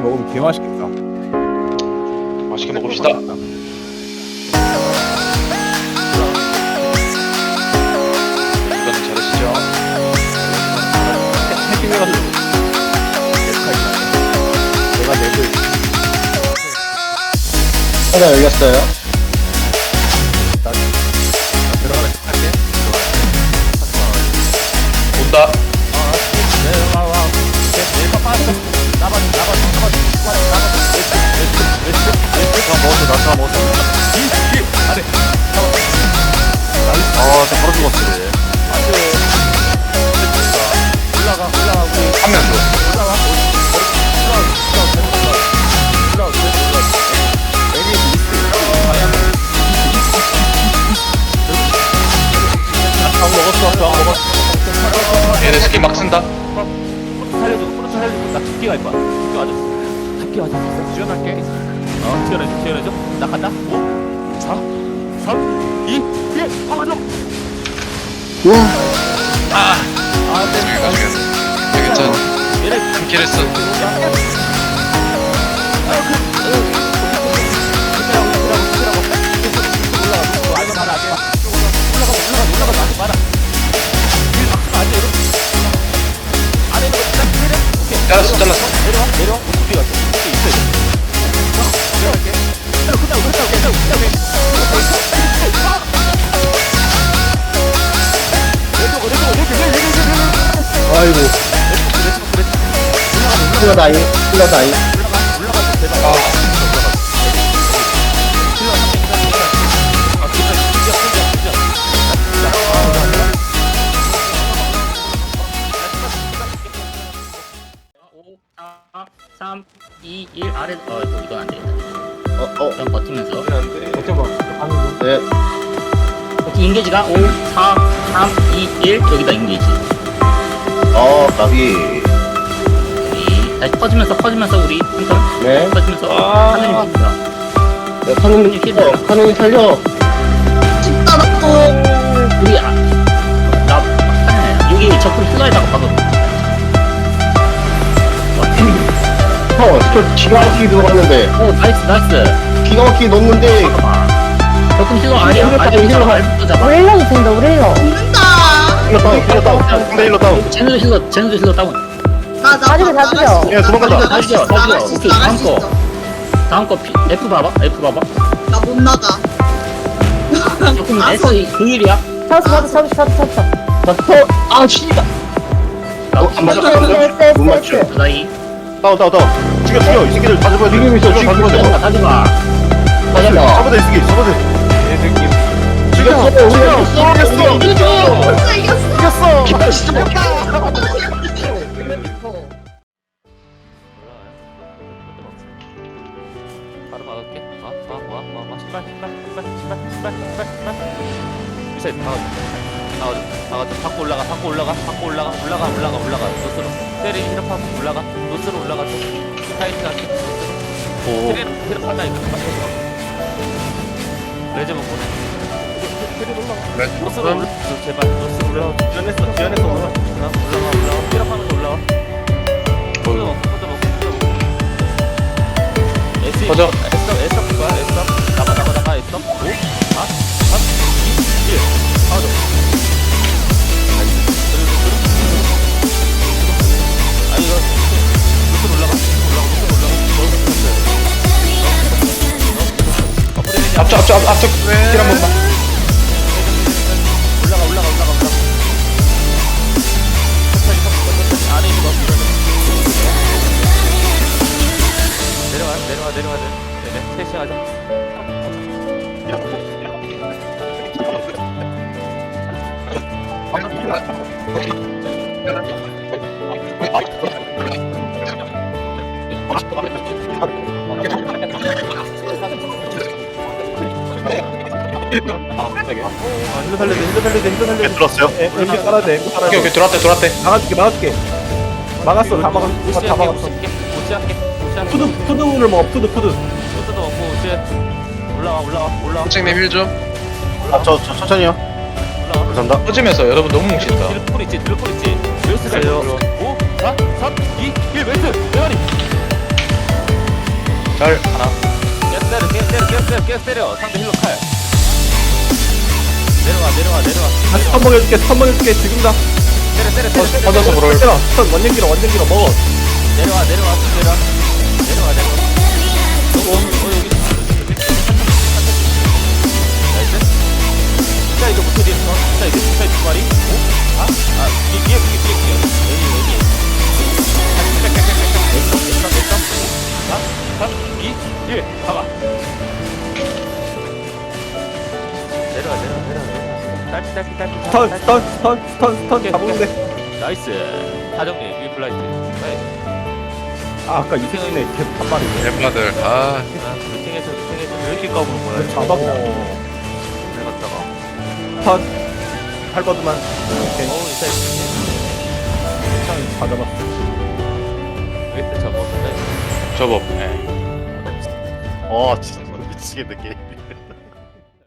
먹으면 개 맛있겠다. 맛있게 먹읍시다. 이거는 잘하시죠. 해킹해가지고. 내가 내고 하나 열렸어요. 다 먹었어, 나다 먹었어. 이, 이, 아래. 아, 저 바로. 안 돼. 올라가, 올라가, 우리. 한명 죽었어. 얘네 스킬 막 쓴다. 살려줘, 살려줘. 나 죽기 갈 거야. 죽기 와줘. 죽기 와줘. 지원할게. 어, 지원해줘, 지원해줘. 나 간다. 5, 4, 3, 2, 1. 막아줘. 우와. 아, 아, 네. 가지고. 괜찮아. 얘네 한 킬을 쓴. 잘랐어, 힐러 다이. 다이. 올라가 대박 아, 킬러 아 킬러 진짜 진짜 진짜 오, 사, 삼, 이, 일 아래 어 이거 이건 안 되겠다. 어, 어. 일단 버티면서 어쩌봐 네. 여기 인게이지가 5, 4, 3, 2, 1 여기다 인게이지. 어, 나비. 다시 퍼지면서 퍼지면서 우리 한턴 네. 퍼지면서 아. 하늘이 봅니다. 네, 카누님 살려. 카누님 살려. 우리 아, 나 하늘 여기 적군 힐러에다가 박아. 형, 스킬 기가 막히게 들어갔는데. 오 나이스 나이스. 기가 막히게 넣었는데. 봐. 적군 힐러 아니야? 힐러 아니야 힐러 잡아. 우리 힐러 된다 우리 힐러 다운, 힐러 다운. 상대 힐러 다운. 제누도 힐러 제누도 힐러 다운. 다 죽여 다 죽여 예, 도망간다. 다시 줘 다시 줘. 오케이 다음 거 다음 거 P, F 봐봐 F 봐봐. 나 못 나가. 적군 S 그 일이야. 잡았어 잡았어 잡았어 잡았어 자, 터. 아, 씨발. 어, 안 맞아. 못. S 나이. 다운, 다운, 다운. 죽여, 죽여. 이 새끼들 다 잡아야 돼. 지금 있어, 지금 다 잡아야 돼. 하지 마. 맞았다. 잡아야 돼, 이 새끼. 잡아야 돼. 죽였어, 죽였어, 죽였어. 진짜 신발, 신발, 신발. 미사일 막아줘. 막아줘, 막아줘. 밖으로 올라가, 밖으로 올라가, 밖으로 올라가, 올라가, 올라가, 올라가. 노스로. 때리 히럽하고 올라가. 노스로 올라가. 스카이트 할게. 노스로. 오. 테레, 테레 하나 있는 거 레즈 먹고. 노스로 올라. 제발, 노스로 올라가. 지연했어, 지연했어. 올라가, 올라가. 히럽하는 거 올라와. 포즈 먹고, 포즈 먹고, 포즈 먹고. S 퍼 앞쪽, 앞쪽, 앞- 앞쪽. 킬한 번만. 올라가 올라가 올라가 올라가 천천히 천천히 안에 있는 거 내려와 내려와 내려와 네네 셋이 하자 힐러 살려야 돼, 힐러 살려야 돼, 힐러 살려야 돼. 들었어요? 에, 엠비 깔아야 돼, 엠비 깔아야 오케이, 돼. 오케이. 들어왔대, 들어왔대. 막아줄게, 막아줄게. 막았어, 다 막았어, 다 막았어. 푸드, 푸드를 먹어, 푸드, 푸드. 푸드도 먹고 무시해 올라와 올라와 올라와 선생님 힐 좀. 아, 저, 저, 천천히요. 올라와 감사합니다. 터지면서 여러분 너무 뭉친다. 들풀 있지 들풀 있지 웨스트 살려. 5 4 3 2 1 웨스트 대가리 날 하나 계속 때려 계속 때려 계속 때려 계속 때려 상대 힐러 칼 내려와 다시 턴 먹여줄게 턴 먹여줄게 지금다 때려 때려 때려 때려 던져서 때려. 턴 원년 길어 원년 길어 먹어 내려와 내려와 내려와 내려와 내려와 어, 어, 어 여기 나이스 진짜 이거 못해 뒤에 어 진짜 이거 진짜 두 마리 오? 아? 아 뒤에 뒤에 뒤에 뒤에 뒤에 여기 여기 됐어 됐어 됐어 자, 3, 2, 1 가봐 내려와 내려와 내려와 딸피 딸피 딸피 딸피, 딸피. 턴턴턴턴턴 잡으면 돼아 나이스 사정리 위 플라이트 나이스 아까 이승이네 한 마리 엠마들 아 아, 루팅에서 루팅에서 왜 이렇게 까부는 거야? 그냥 내갔다가. 턴 할버드만 오케이 어우, 이사 다 잡았어 왜때 잡았는데? 저법 예. 아 진짜 미치겠네 게임